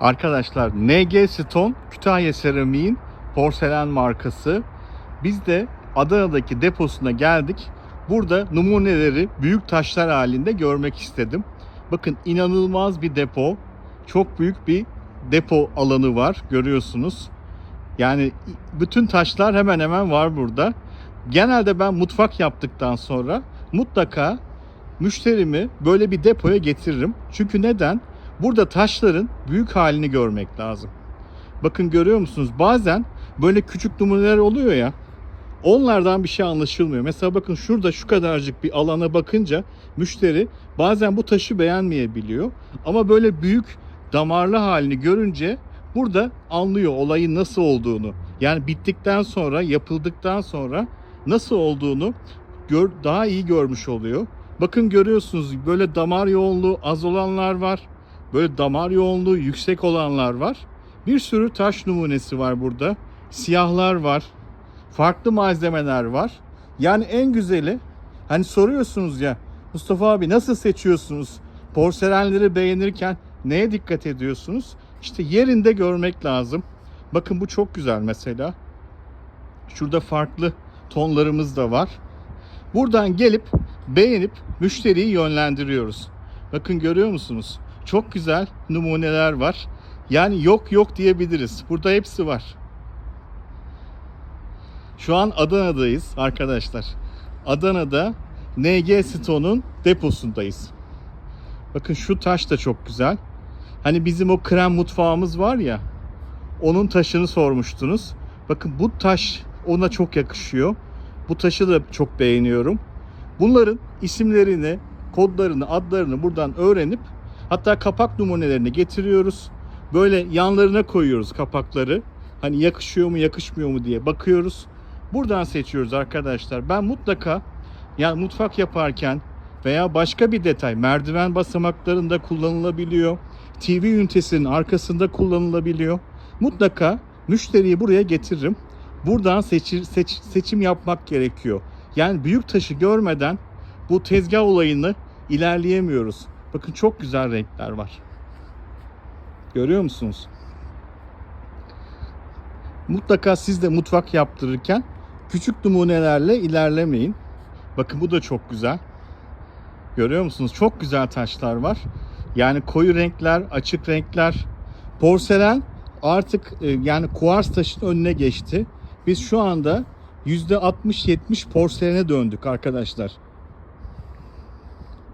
Arkadaşlar NG Stone Kütahya Seramik'in porselen markası. Biz de Adana'daki deposuna geldik. Burada numuneleri büyük taşlar halinde görmek istedim. Bakın inanılmaz bir depo. Çok büyük bir depo alanı var görüyorsunuz. Yani bütün taşlar hemen hemen var burada. Genelde ben mutfak yaptıktan sonra mutlaka müşterimi böyle bir depoya getiririm. Çünkü neden? Burada taşların büyük halini görmek lazım. Bakın görüyor musunuz? Bazen böyle küçük numuneler oluyor ya. Onlardan bir şey anlaşılmıyor. Mesela bakın şurada şu kadarcık bir alana bakınca müşteri bazen bu taşı beğenmeyebiliyor. Ama böyle büyük damarlı halini görünce burada anlıyor olayın nasıl olduğunu. Yani bittikten sonra, yapıldıktan sonra nasıl olduğunu gör, daha iyi görmüş oluyor. Bakın görüyorsunuz böyle damar yoğunluğu az olanlar var. Böyle damar yoğunluğu yüksek olanlar var. Bir sürü taş numunesi var burada. Siyahlar var. Farklı malzemeler var. Yani en güzeli hani soruyorsunuz ya Mustafa abi nasıl seçiyorsunuz? Porselenleri beğenirken neye dikkat ediyorsunuz? İşte yerinde görmek lazım. Bakın bu çok güzel mesela. Şurada farklı tonlarımız da var. Buradan gelip beğenip müşteriyi yönlendiriyoruz. Bakın görüyor musunuz? Çok güzel numuneler var. Yani yok yok diyebiliriz. Burada hepsi var. Şu an Adana'dayız arkadaşlar. Adana'da NG Stone'un deposundayız. Bakın şu taş da çok güzel. Hani bizim o krem mutfağımız var ya. Onun taşını sormuştunuz. Bakın bu taş ona çok yakışıyor. Bu taşı da çok beğeniyorum. Bunların isimlerini, kodlarını, adlarını buradan öğrenip hatta kapak numunelerini getiriyoruz. Böyle yanlarına koyuyoruz kapakları. Hani yakışıyor mu, yakışmıyor mu diye bakıyoruz. Buradan seçiyoruz arkadaşlar. Ben mutlaka yani mutfak yaparken veya başka bir detay merdiven basamaklarında kullanılabiliyor. TV ünitesinin arkasında kullanılabiliyor. Mutlaka müşteriyi buraya getiririm. Buradan seçir, seç, seçim yapmak gerekiyor. Yani büyük taşı görmeden bu tezgah olayını ilerleyemiyoruz. Bakın çok güzel renkler var. Görüyor musunuz? Mutlaka siz de mutfak yaptırırken küçük numunelerle ilerlemeyin. Bakın bu da çok güzel. Görüyor musunuz? Çok güzel taşlar var. Yani koyu renkler, açık renkler. Porselen artık e, yani kuars taşın önüne geçti. Biz şu anda %60-70 porselene döndük arkadaşlar.